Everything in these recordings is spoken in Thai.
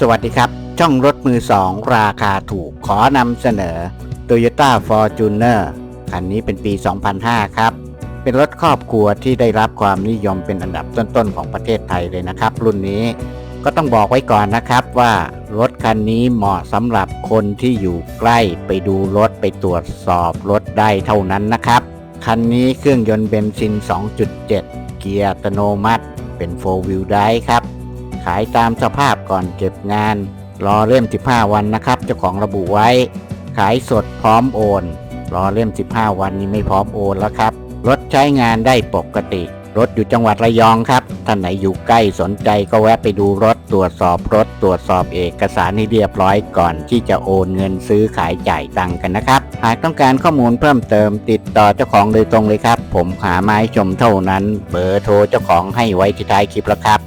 สวัสดีครับ ช่องรถมือสองราคาถูกขอนำเสนอ Toyota Fortuner คันนี้เป็นปี 2005 ครับ เป็นรถครอบครัวที่ได้รับความนิยมเป็นอันดับต้นๆของประเทศไทยเลยนะครับ รุ่นนี้ก็ต้องบอกไว้ก่อนนะครับว่ารถคันนี้เหมาะสำหรับคนที่อยู่ใกล้ไปดูรถไปตรวจสอบรถได้เท่านั้นนะครับ คันนี้เครื่องยนต์เบนซิน 2.7 เกียร์อัตโนมัติ เป็น 4 wheel drive ครับายตามสภาพก่อนเก็บงาน รอเล่ม 15 วันนะครับเจ้าของระบุไว้ ขายสดพร้อมโอน รอเล่ม 15 วันนี้ไม่พร้อมโอนแล้วครับรถใช้งานได้ปกติ รถอยู่จังหวัดระยองครับท่านไหนอยู่ใกล้สนใจก็แวะไปดูรถตรวจสอบรถตรวจสอบเอกสารให้เรียบร้อยก่อนที่จะโอนเงินซื้อขายจ่ายตังกันนะครับ หากต้องการข้อมูลเพิ่มเติมติดต่อเจ้าของโดยตรงเลยครับ ผมหาไม้ชมเท่านั้น เบอร์โทรเจ้าของให้ไว้ที่ท้ายคลิปแล้วครับ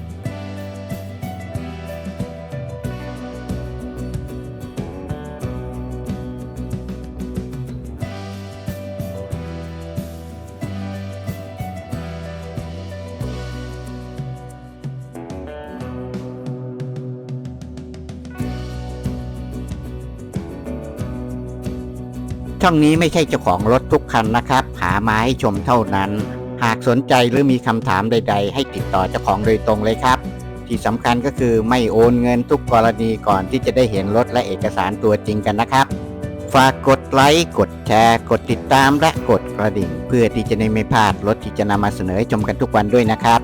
ช่องนี้ไม่ใช่เจ้าของรถทุกคันนะครับ หามาให้ชมเท่านั้น หากสนใจหรือมีคำถามใด ๆ ให้ติดต่อเจ้าของโดยตรงเลยครับ ที่สำคัญก็คือไม่โอนเงินทุกกรณีก่อนที่จะได้เห็นรถและเอกสารตัวจริงกันนะครับ ฝากกดไลค์กดแชร์ กดติดตามและกดกระดิ่ง เพื่อที่จะได้ไม่พลาดรถที่จะนำมาเสนอให้ชมกันทุกวันด้วยนะครับ